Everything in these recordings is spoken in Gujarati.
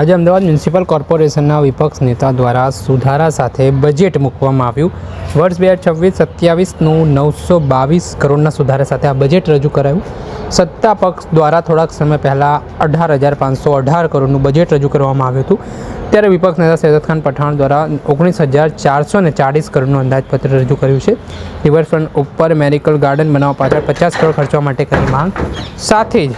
આજે અમદાવાદ મ્યુનિસિપલ કોર્પોરેશનના વિપક્ષ નેતા દ્વારા સુધારા સાથે બજેટ મૂકવામાં આવ્યું. વર્ષ બે હજાર છવ્વીસ સત્યાવીસનું નવસો બાવીસ કરોડના સુધારા સાથે આ બજેટ રજૂ કરાયું. સત્તા પક્ષ દ્વારા થોડાક સમય પહેલાં અઢાર હજાર પાંચસો અઢાર કરોડનું બજેટ રજૂ કરવામાં આવ્યું હતું. ત્યારે વિપક્ષ નેતા સૈયદ ખાન પઠાણ દ્વારા ઓગણીસ હજાર ચારસો ને ચાળીસ કરોડનું અંદાજપત્ર રજૂ કર્યું છે. રિવરફ્રન્ટ ઉપર મેડિકલ ગાર્ડન બનાવવા પાછળ પચાસ કરોડ ખર્ચવા માટે કરી માંગ. સાથે જ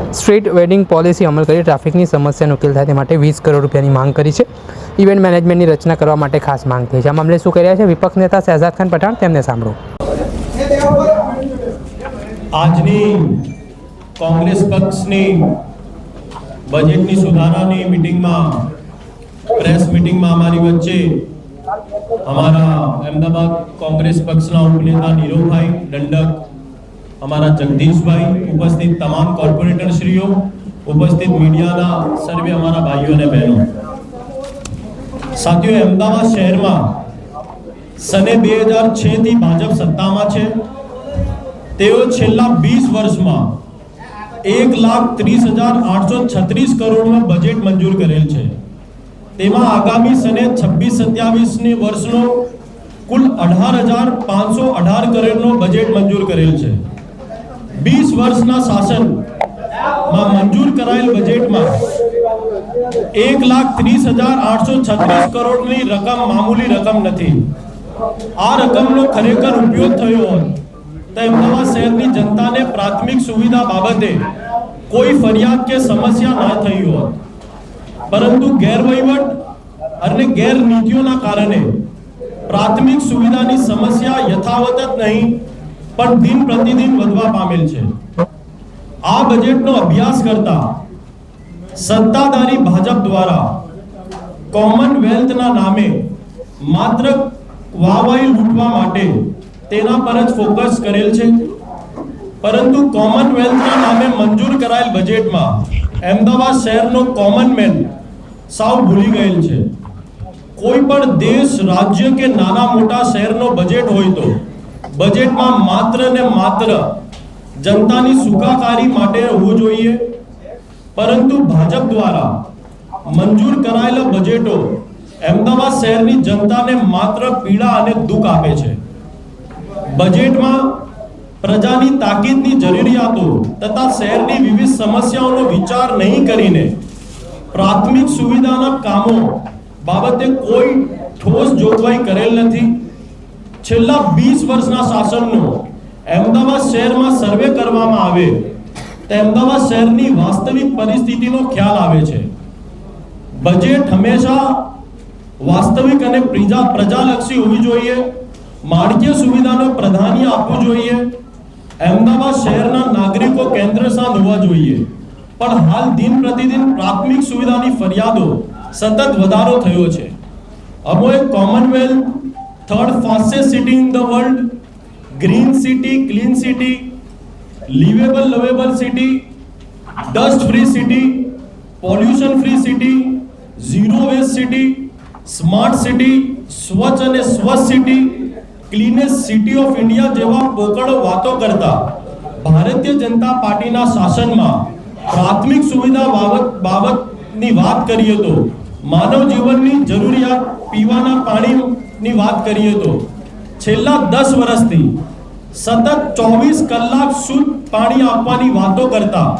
સ્ટ્રીટ વેડિંગ પોલિસી અમલ કરી ટ્રાફિકની સમસ્યાનો ઉકેલ થાય તે માટે વીસ કરોડ રૂપિયાની માંગ કરી છે. ઇવેન્ટ મેનેજમેન્ટની રચના કરવા માટે ખાસ માંગ થઈ છે. આ મામલે શું કર્યા છે? વિપક્ષ નેતા શહેજાદ ખાન પઠાણ તેમને સાંભળો. આજની કોંગ્રેસ પક્ષની બજેટની સુધારાની મિટિંગમાં, પ્રેસ મિટિંગમાં અમારી વચ્ચે અમારા અમદાવાદ કોંગ્રેસ પક્ષના ઉપનેતા નીરવભાઈ દંડક અમારા જગદીશભાઈ, ઉપસ્થિત તમામ કોર્પોરેટરશ્રીઓ, ઉપસ્થિત મીડિયાના સર્વે અમારા ભાઈઓ અને બહેનો. સાથીઓ, અમદાવાદ શહેરમાં સને બે હજારથી ભાજપ સત્તામાં છે. તેઓ છેલ્લા વીસ વર્ષમાં એક લાખ ત્રીસ હજાર આઠસો છત્રીસ કરોડનું બજેટ મંજૂર કરેલ છે. તેમાં આગામી સને છવ્વીસ સત્યાવીસની વર્ષનો કુલ અઢાર હજાર પાંચસો અઢાર કરોડનો બજેટ મંજૂર કરેલ છે. વીસ વર્ષના શાસનમાં મંજૂર કરાયેલ બજેટમાં એક લાખ ત્રીસ હજાર આઠસો છત્રીસ કરોડની રકમ, મામૂલી રકમ નથી. આ રકમનો ખરેખર ઉપયોગ થયો હોત તો અમદાવાદ શહેરની જનતાને પ્રાથમિક સુવિધા બાબતે કોઈ ફરિયાદ કે સમસ્યા ના થઈ હોત. પરંતુ ગેરવહીવટ અને ગેરનીતિઓના કારણે પ્રાથમિક સુવિધાની સમસ્યા યથાવત જ નહીં. પણ દિન પ્રતિદિન વધવા પામેલ છે. આ બજેટનો અભ્યાસ કરતા સત્તાધારી ભાજપ દ્વારા કોમનવેલ્થના નામે માત્ર વાવાઈ લૂંટવા માટે તેના પર જ ફોકસ કરેલ છે. પરંતુ કોમનવેલ્થના નામે મંજૂર કરાયેલ બજેટમાં અમદાવાદ શહેરનો કોમનમેન સાવ ભૂલી ગયેલ છે. કોઈ પણ દેશ, રાજ્ય કે નાના મોટા શહેરનો બજેટ હોય તો બજેટમાં માત્ર ને માત્ર જનતાની સુખાકારી માટે હોવું જોઈએ. પરંતુ ભાજપ દ્વારા મંજૂર કરાયેલા બજેટો અમદાવાદ શહેરની જનતાને માત્ર પીડા અને દુઃખ આપે છે. બજેટમાં પ્રજાની તાકીદની જરૂરિયાતો તથા શહેરની વિવિધ સમસ્યાઓનો વિચાર નહીં કરીને પ્રાથમિક સુવિધાના કામો બાબતે કોઈ ઠોસ જોગવાઈ કરેલ નથી. છેલ્લા 20 વર્ષના શાસનનો અમદાવાદ શહેરમાં સર્વે કરવામાં આવે તો અમદાવાદ શહેરની વાસ્તવિક પરિસ્થિતિનો ખ્યાલ આવે છે. બજેટ હંમેશા વાસ્તવિક અને પ્રજા પ્રજાલક્ષી હોવી જોઈએ. માળખીય સુવિધાને પ્રાધાન્ય આપવું જોઈએ. અમદાવાદ શહેરના નાગરિકો કેન્દ્ર સાથ હોવા જોઈએ. પણ હાલ દિન પ્રતિદિન પ્રાથમિક સુવિધાની ફરિયાદો સતત વધારો થયો છે. અમોએ Commonwealth third fastest city in the world green city clean city livable lovable city dust free city pollution free city zero waste city smart city સ્વચ્છ અને સ્વચ્છ city cleanest city of India જેવા પોકળો વાતો કરતા ભારતીય જનતા પાર્ટીના શાસનમાં પ્રાથમિક સુવિધા બાબત, બાબતની વાત કરીએ તો માનવ જીવનની જરૂરિયાત પીવાના પાણીની વાત કરીએ તો છેલ્લા દસ વર્ષથી સતત ચોવીસ કલાક શુદ્ધ પાણી આપવાની વાતો કરતા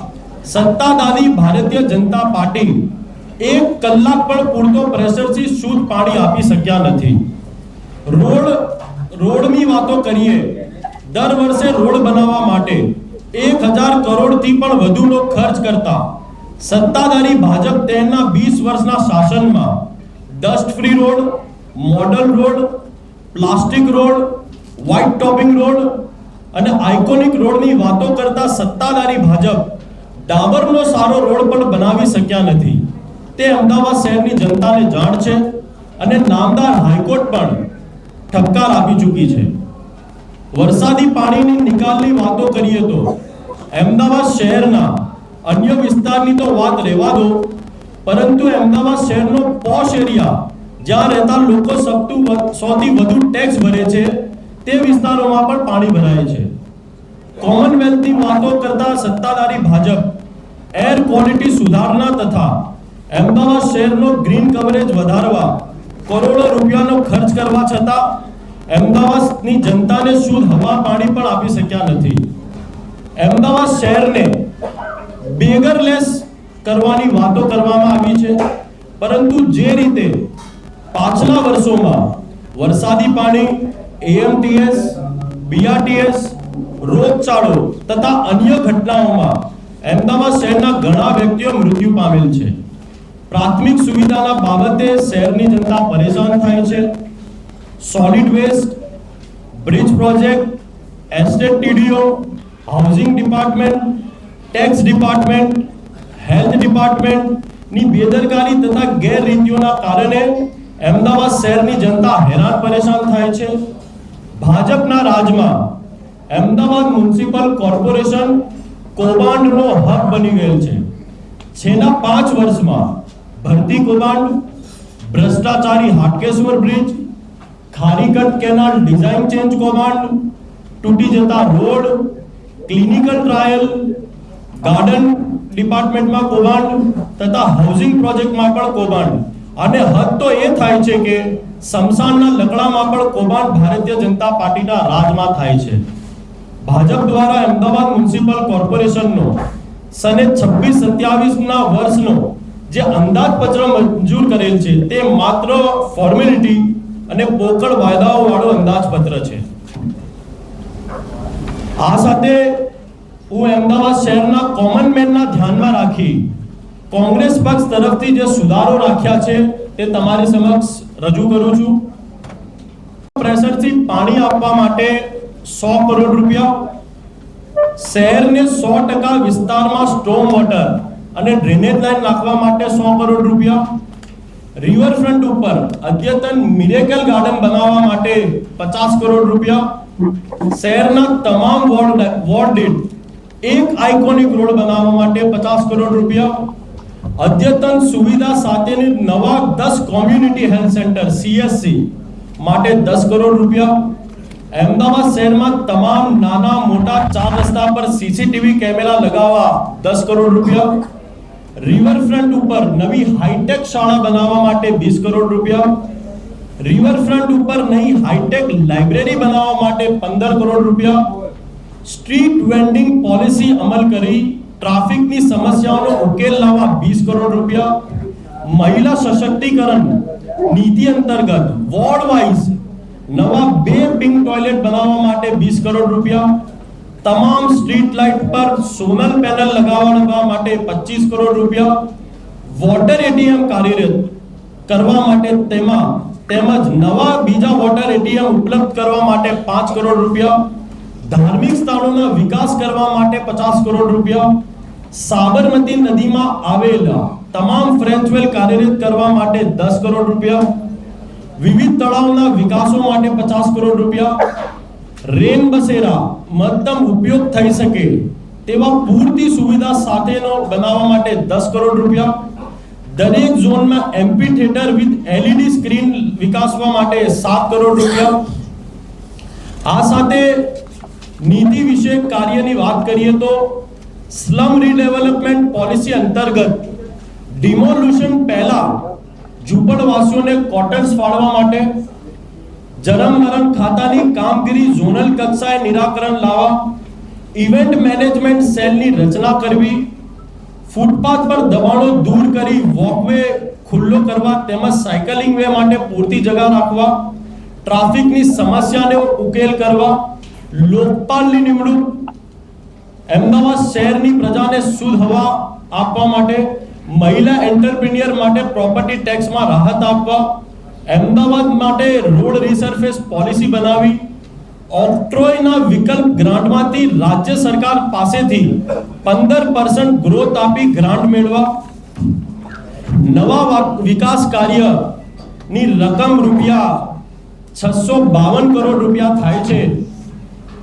સત્તાધારી ભારતીય જનતા પાર્ટી એક કલાક પણ પૂરતો પ્રેશરથી શુદ્ધ પાણી આપી શક્યા નથી. રોડ, રોડની વાતો કરીએ, દર વર્ષે રોડ બનાવવા માટે એક હજાર કરોડથી પણ વધુનો ખર્ચ કરતા સત્તાધારી ભાજપ તેના વીસ વર્ષના શાસનમાં dust free road model road, plastic road white topping road અને આઇકોનિક રોડની વાતો કરતા સત્તાધારી ભાજપ ડામરનો સારો રોડ પણ બનાવી શક્યા નથી. તે અમદાવાદ શહેરની જનતાને જાણ છે અને નામદાર હાઈકોર્ટ પણ ઠપકાર આપી ચૂકી છે. વરસાદી પાણીની નિકાલની વાતો કરીએ તો અમદાવાદ શહેરના અન્ય વિસ્તારની તો વાત રહેવા દો, પરંતુ અમદાવાદ શહેરનો પોશ એરિયા જ્યાં રહેતા લોકો સૌથી સૌથી વધુ ટેક્સ ભરે છે, તે વિસ્તારોમાં પણ પાણી ભરાય છે. કોમનવેલ્થની વાતો કરતા સત્તાધારી ભાજપ એર ક્વોલિટી સુધારણા તથા અમદાવાદ શહેરનો ગ્રીન કવરેજ વધારવા, કરોડો રૂપિયાનો ખર્ચ કરવા છતાં અમદાવાદની જનતાને શુદ્ધ હવા પાણી પણ આપી શક્યા નથી. અમદાવાદ શહેરને બેગરલેસ કરવાની વાતો કરવામાં આવી છે, પરંતુ જે રીતે પાછલા વર્ષોમાં વરસાદી પાણી એએમટીએસ બીઆરટીએસ રોગચાળો તથા અન્ય ઘટનાઓમાં અમદાવાદ શહેરના ઘણા વ્યક્તિઓ મૃત્યુ પામેલ છે. પ્રાથમિક સુવિધાના બાબતે શહેરની જનતા પરેશાન થાય છે. Solid waste bridge project estate TDO housing department tax department health ડિપાર્ટમેન્ટની બેદરકારી તથા ગેરરીતિઓના કારણે અમદાવાદ શહેરની જનતા હેરાન પરેશાન થાય છે. ભાજપના રાજમાં અમદાવાદ મ્યુનિસિપલ કોર્પોરેશન કૌભાંડનો હબ બની ગયેલ છે. છેલ્લા પાંચ વર્ષમાં ભરતી કૌભાંડ, ભ્રષ્ટાચારી Hatkeshwar bridge Kharikat canal design change કૌભાંડ, તૂટી જતા રોડ, ક્લિનિકલ ટ્રાયલ, ગાર્ડન ડિપાર્ટમેન્ટમાં કૌભાંડ તથા હાઉસિંગ પ્રોજેક્ટમાં પણ કૌભાંડ. અને હદ તો એ થાય છે કે સમસાનના લકડામાં પણ કૌભાંડ ભારતીય જનતા પાર્ટીના રાજમાં થાય છે. ભાજપ દ્વારા અમદાવાદ મ્યુનિસિપલ કોર્પોરેશનનો સને છવ્વીસ સત્યાવીસના વર્ષનો જે અંદાજપત્ર મંજૂર કરેલ છે તે માત્ર ફોર્મેલિટી અને પોકળ વાયદાઓ વાળો અંદાજપત્ર છે. આ સાથે હું અમદાવાદ શહેરના કોમન મેનના ધ્યાનમાં રાખી કોંગ્રેસ પક્ષ તરફથી જે સુધારો રાખ્યા છે તે તમારી સમક્ષ રજૂ કરું છું. પ્રેશરથી પાણી આપવા માટે સો કરોડ રૂપિયા, શહેરને સો ટકા વિસ્તારમાં સ્ટોમ વોટર અને ડ્રેનેજ લાઇન નાખવા માટે સો કરોડ રૂપિયા રિવરફ્રન્ટ ઉપર અદ્યતન મિરેકલ ગાર્ડન બનાવવા માટે પચાસ કરોડ રૂપિયા, શહેરના તમામ વોર્ડ વોર્ડ દીઠ એક આઇકોનિક રોડ બનાવવા માટે પચાસ કરોડ રૂપિયા અદ્યતન સુવિધા સાથેની નવા દસ કોમ્યુનિટી હેલ્થ સેન્ટર સીએસસી માટે દસ કરોડ રૂપિયા. અમદાવાદ શહેરમાં તમામ નાના મોટા ચાર રસ્તા પર સીસીટીવી કેમેરા લગાવવા દસ કરોડ રૂપિયા. રિવરફ્રન્ટ ઉપર નવી હાઈટેક શાળા બનાવવા માટે વીસ કરોડ રૂપિયા. રિવરફ્રન્ટ ઉપર નવી હાઈટેક લાઇબ્રેરી બનાવવા માટે પંદર કરોડ રૂપિયા. સ્ટ્રીટ વેન્ડિંગ પોલિસી અમલ કરી. ટ્રાફિકની સમસ્યાઓનો ઉકેલ લાવવા વીસ કરોડ રૂપિયા, મહિલા સશક્તિકરણ, નીતિ અંતર્ગત, વોર્ડ વાઇઝ, નવા બે પિંક ટોયલેટ બનાવવા માટે વીસ કરોડ રૂપિયા, તમામ સ્ટ્રીટ લાઇટ પર સોલર પેનલ લગાવવા માટે પચીસ કરોડ રૂપિયા, વોટર એટીએમ કાર્યરત કરવા માટે તેમાં તેમજ નવા બીજા વોટર એટીએમ ઉપલબ્ધ કરવા માટે પાંચ કરોડ રૂપિયા, ધાર્મિક સ્થળોના વિકાસ કરવા માટે પચાસ કરોડ રૂપિયા સાબરમતી નદીમાં આવેલા તમામ ફ્રેન્ચવેલ કાર્યરત કરવા માટે દસ કરોડ રૂપિયા, વિવિધ તળાવના વિકાસો માટે પચાસ કરોડ રૂપિયા, રેન બસેરા મહત્તમ ઉપયોગ થઈ શકે તેવા પૂરતી સુવિધા સાથેનો બનાવવા માટે દસ કરોડ રૂપિયા, દરેક ઝોનમાં MP theatre with LED screen વિકાસવા માટે સાત કરોડ રૂપિયા. આ સાથે નીતિ વિશે કાર્યની વાત કરીએ તો સ્લમ રીડેવલપમેન્ટ પોલિસી અંતર્ગત ડિમોલ્યુશન પહેલા ઝૂંપડવાસીઓને કોટન્સ ફાળવા માટે જરમ મરમ ખાતાની કામગીરી ઝોનલ કક્ષાએ નિરાકરણ લાવવા ઇવેન્ટ મેનેજમેન્ટ સેલની રચના કરવી, ફૂટપાથ પર દબાણો દૂર કરી વોકવે ખુલ્લો કરવા તેમજ સાયકલિંગ વે માટે પૂરતી જગા રાખવા ટ્રાફિકની સમસ્યાને ઉકેલ કરવા, લોકપાલની નિમણૂક અમદાવાદ શહેરની પ્રજાને શુદ્ધ હવા આપવા માટે, મહિલા એન્ટરપ્રિનિયર માટે પ્રોપર્ટી ટેક્સમાં રાહત આપવા, અમદાવાદ માટે રોડ રિસર્ફેસ પોલિસી બનાવી, ઓક્ટ્રોયના વિકલ્પ ગ્રાન્ટમાંથી રાજ્ય સરકાર પાસેથી પંદર પર્સન્ટ ગ્રોથ આપી ગ્રાન્ટ મેળવા, નવા વિકાસ કાર્યની રકમ રૂપિયા છસો બાવન કરોડ રૂપિયા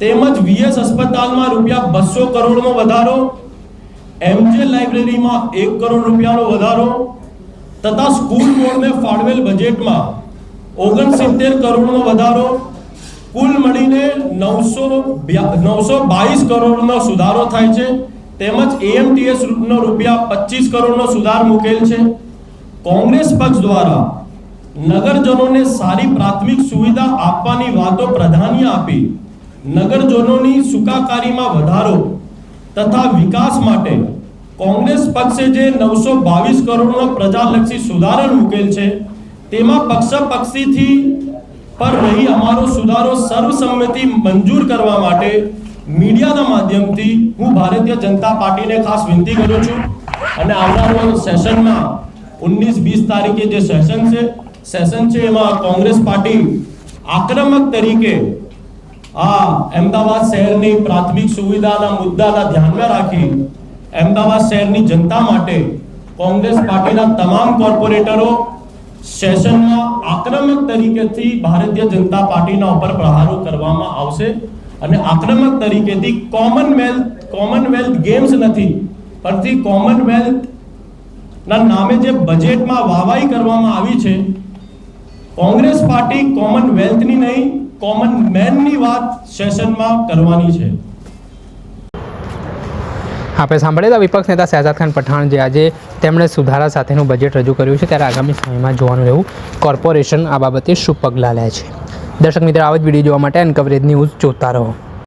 તેમજ વીએસ અસ્પતાલમાં રૂપિયા બસો કરોડનો વધારો એમજે લાઇબ્રેરીમાં એક કરોડ રૂપિયાનો વધારો, તથા સ્કૂલ બોર્ડને ફાળવેલ બજેટમાં ઓગણસિત્તેર કરોડનો વધારો, કુલ મળીને નવસો નવસો બાવીસ કરોડનો સુધારો થાય છે. તેમજ એએમટીએસ નો રૂપિયા પચીસ કરોડનો સુધાર મૂકેલ છે. કોંગ્રેસ પક્ષ દ્વારા નગરજનોને સારી પ્રાથમિક સુવિધા આપવાની વાતો પ્રાધાન્ય આપી. નગરજનોની સુકાકારીમાં વધારો તથા વિકાસ માટે કોંગ્રેસ પક્ષે જે નવસો બાવીસ કરોડનો પ્રજાલક્ષી સુધારણ મૂકેલ છે, તેમાં પક્ષપક્ષીથી પર રહી અમારો સુધારો સર્વસંમતિ મંજૂર કરવા માટે મીડિયાના માધ્યમથી હું ભારતીય જનતા પાર્ટીને ખાસ વિનંતી કરું છું. અને આવનારો સેશનમાં ઓગણીસ વીસ તારીખે જે સેશન છે સેશન છે એમાં કોંગ્રેસ પાર્ટી આક્રમક તરીકે આ અમદાવાદ શહેરની પ્રાથમિક સુવિધાના મુદ્દાના ધ્યાનમાં રાખી અમદાવાદ શહેરની જનતા માટે કોંગ્રેસ પાર્ટીના તમામ કોર્પોરેટરો સેશનમાં આક્રમક તરીકેથી ભારતીય જનતા પાર્ટીના ઉપર પ્રહારો કરવામાં આવશે અને આક્રમક તરીકેથી કોમનવેલ્થ કોમનવેલ્થ ગેમ્સ નથી પરથી કોમનવેલ્થ ના નામે જે બજેટમાં વાવાઈ કરવામાં આવી છે, કોંગ્રેસ પાર્ટી કોમનવેલ્થની નહીં કોમન મેનની વાત સેશનમાં કરવાની છે. આપણે સાંભળેલા વિપક્ષ નેતા શહેજાદ ખાન પઠાણ જે આજે તેમણે સુધારા સાથેનું બજેટ રજૂ કર્યું છે, ત્યારે આગામી સમયમાં જોવાનું રહેવું કોર્પોરેશન આ બાબતે શું પગલાં લે છે. દર્શક મિત્રો, આવા જ વીડિયો જોવા માટે એન કવરેજ ન્યૂઝ જોતા રહો.